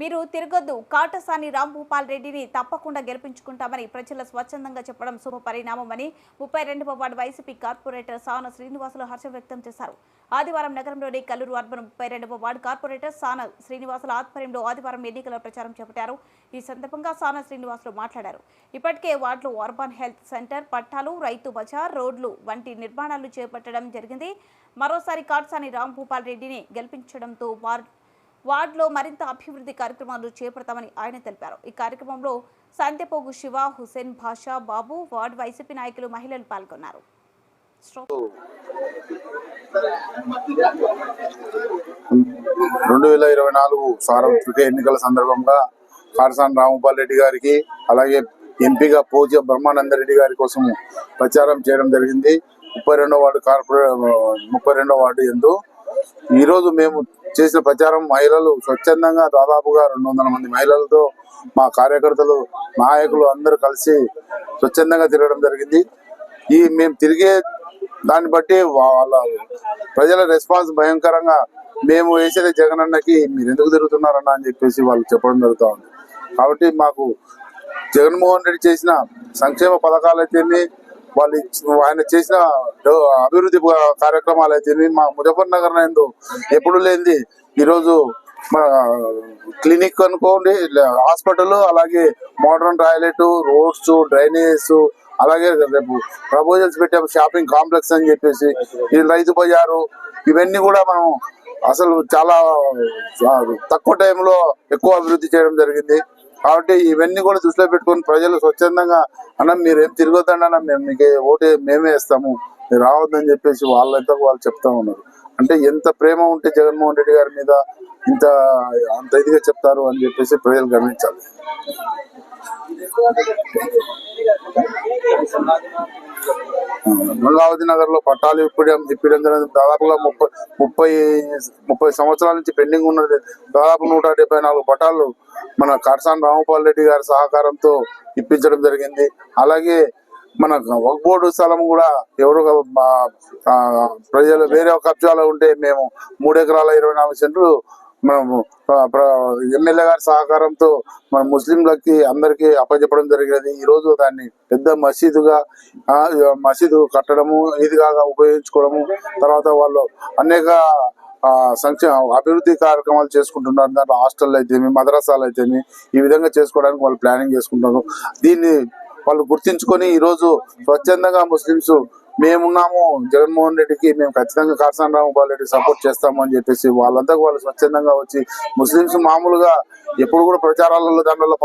మీరు తిరగొద్దు. కాటసాని రాంభూపాల్ రెడ్డిని తప్పకుండా గెలిపించుకుంటామని ప్రజల స్వచ్ఛందంగా చెప్పడం శుభ పరిణామమని ముప్పై రెండవ వార్డు వైసీపీ కార్పొరేటర్ సాన శ్రీనివాసులు హర్షం వ్యక్తం చేశారు. ఆదివారం నగరంలోని కల్లూరు అర్బన్ ముప్పై రెండవ వార్డు కార్పొరేటర్ సాన శ్రీనివాసుల ఆధ్వర్యంలో ఆదివారం ఎన్నికల ప్రచారం చేపట్టారు. ఈ సందర్భంగా సాన శ్రీనివాసులు మాట్లాడారు. ఇప్పటికే వార్డులో అర్బన్ హెల్త్ సెంటర్ పట్టాలు రైతు బజార్ రోడ్లు వంటి నిర్మాణాలు చేపట్టడం జరిగింది. మరోసారి కాటసాని రాంభూపాల్ రెడ్డిని గెలిపించడంతో వార్డు వార్డులో మరింత అభివృద్ధి కార్యక్రమాలు చేపడతామని ఆయన తెలిపారు. ఈ కార్యక్రమంలో సంతెపోగు శివ హుసేన్ భాషా బాబు వార్డు వైసీపీ నాయకులు మహిళలు పాల్గొన్నారు. రెండు వేల ఇరవై నాలుగు సార్వత్రిక ఎన్నికల సందర్భంగా కారసాని రామగోపాల్ రెడ్డి గారికి అలాగే ఎంపీగా పోజ బ్రహ్మానంద రెడ్డి గారి కోసం ప్రచారం చేయడం జరిగింది. ముప్పై రెండో వార్డు కార్పొరే ముప్పై రెండో వార్డు ఎందు ఈరోజు మేము చేసిన ప్రచారం మహిళలు స్వచ్ఛందంగా దాదాపుగా రెండు వందల మంది మహిళలతో మా కార్యకర్తలు నాయకులు అందరూ కలిసి స్వచ్ఛందంగా తిరగడం జరిగింది. ఈ మేము తిరిగే దాన్ని బట్టి వాళ్ళ ప్రజల రెస్పాన్స్ భయంకరంగా మేము వేసేది జగనన్నకి మీరు ఎందుకు తిరుగుతున్నారన్న అని చెప్పేసి వాళ్ళు చెప్పడం జరుగుతూ ఉంది. కాబట్టి మాకు జగన్మోహన్ రెడ్డి చేసిన సంక్షేమ పథకాలు అయితేనే వాళ్ళు ఆయన చేసిన అభివృద్ధి కార్యక్రమాలు అయితే మా ముజఫర్ నగర్ నందు ఎప్పుడు లేనిది ఈరోజు మన క్లినిక్ అనుకోండి హాస్పిటల్ అలాగే మోడర్న్ టాయిలెట్ రోడ్స్ డ్రైనేజ్ అలాగే రేపు ప్రపోజల్స్ పెట్టాము షాపింగ్ కాంప్లెక్స్ అని చెప్పేసి ఈ రైతు బజారు ఇవన్నీ కూడా మనం అసలు చాలా తక్కువ టైంలో ఎక్కువ అభివృద్ధి చేయడం జరిగింది. కాబట్టి ఇవన్నీ కూడా దృష్టిలో పెట్టుకొని ప్రజలు స్వచ్ఛందంగా అన్న మీరేం తిరగొద్దండి అన్న మేము మీకు ఓటే మేమే వేస్తాము మీరు రావద్దని చెప్పేసి వాళ్ళంతా వాళ్ళు చెప్తా ఉన్నారు. అంటే ఎంత ప్రేమ ఉంటే జగన్మోహన్ రెడ్డి గారి మీద ఇంత అంత ఇదిగా చెప్తారు అని చెప్పేసి ప్రజలు గమనించాలి. గంగావతి నగర్లో పట్టాలు ఇప్పడం ఇప్పడం జరిగింది దాదాపుగా ముప్పై ముప్పై ముప్పై సంవత్సరాల నుంచి పెండింగ్ ఉన్నది. దాదాపు నూట డెబ్బై నాలుగు పట్టాలు మన కర్సాన్ రామపాల్ రెడ్డి గారి సహకారంతో ఇప్పించడం జరిగింది. అలాగే మన ఒక బోర్డు స్థలం కూడా ఎవరు ప్రజలు వేరే ఒక కబ్జాలో ఉంటే మేము మూడు ఎకరాల ఇరవై నాలుగు సెంట్లు మనము ఎమ్మెల్యే గారి సహకారంతో మన ముస్లింలకి అందరికీ అప్పచెప్పడం జరిగినది. ఈ రోజు దాన్ని పెద్ద మసీదుగా మసీదు కట్టడము ఇదిగా ఉపయోగించుకోవడము తర్వాత వాళ్ళు అనేక సంక్షేమ అభివృద్ధి కార్యక్రమాలు చేసుకుంటున్నారు. దాంట్లో హాస్టల్ అయితేమి మద్రాసాలు అయితేమి ఈ విధంగా చేసుకోవడానికి వాళ్ళు ప్లానింగ్ చేసుకుంటున్నారు. దీన్ని వాళ్ళు గుర్తించుకొని ఈ రోజు స్వచ్ఛందంగా ముస్లింస్ మేమున్నాము. జగన్మోహన్ రెడ్డికి మేము ఖచ్చితంగా కారసాని రామగోపాల్ రెడ్డి సపోర్ట్ చేస్తాము అని చెప్పేసి వాళ్ళంతా వాళ్ళు స్వచ్ఛందంగా వచ్చి ముస్లింస్ మామూలుగా ఎప్పుడు కూడా ప్రచారాలలో దానిలో